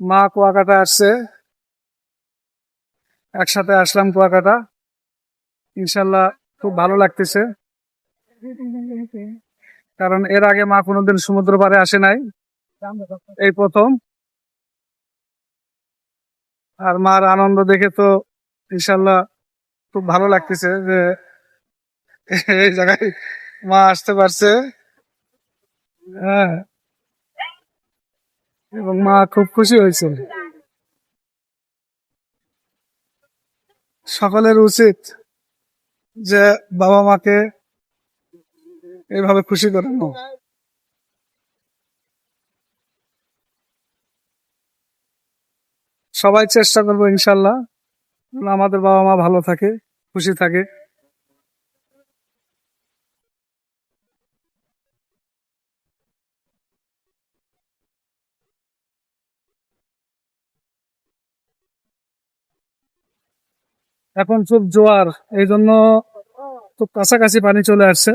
মা কুয়াকাটা আসছে। একসাথে আসলাম কুয়াকাটা। ইনশাল্লাহ খুব ভালো লাগতেছে। কারণ এর আগে মা কোনোদিন সমুদ্র পাড়ে আসে নাই। এই প্রথম। আর মার আনন্দ দেখে তো ইনশাল্লাহ খুব ভালো লাগতেছে যে এই জায়গায় মা আসতে পারছে। হ্যাঁ। এবং মা খুব খুশি হয়েছে। সকলের উচিত যে বাবা মাকে এইভাবে খুশি করানো। সবাই চেষ্টা করব ইনশাল্লাহ। আমাদের বাবা মা ভালো থাকে, খুশি থাকে। এখন খুব জোয়ার এই জন্য খুব কাছাকাছি পানি চলে আসছে।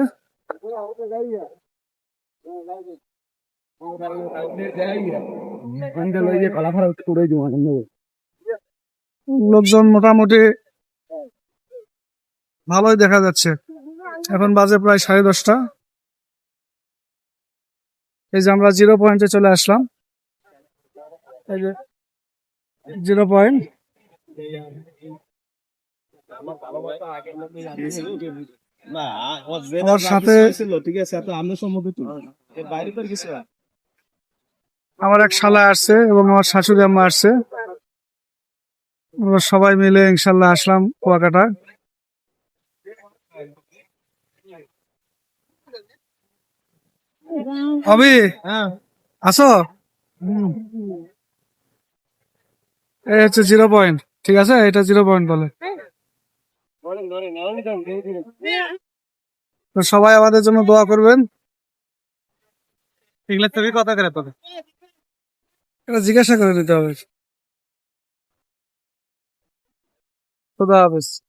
লোকজন মোটামুটি ভালোই দেখা যাচ্ছে। এখন বাজে প্রায় সাড়ে দশটা। এই যে আমরা জিরো পয়েন্টে চলে আসলাম। এই যে জিরো পয়েন্ট। আমার সাথে আমার এক শালা আসছে এবং আমার শাশুড়ি আম্মা আসছে। আমরা সবাই মিলে ইনশাল্লাহ আসলাম কুয়াকাটা। অবি আসো? এই হচ্ছে জিরো পয়েন্ট ঠিক আছে? এটা জিরো পয়েন্ট বলে। তো সবাই আমাদের জন্য দোয়া করবেন। এগুলা তুমি কথা করে তোকে এটা জিজ্ঞাসা করে নিতে হবে। Toda.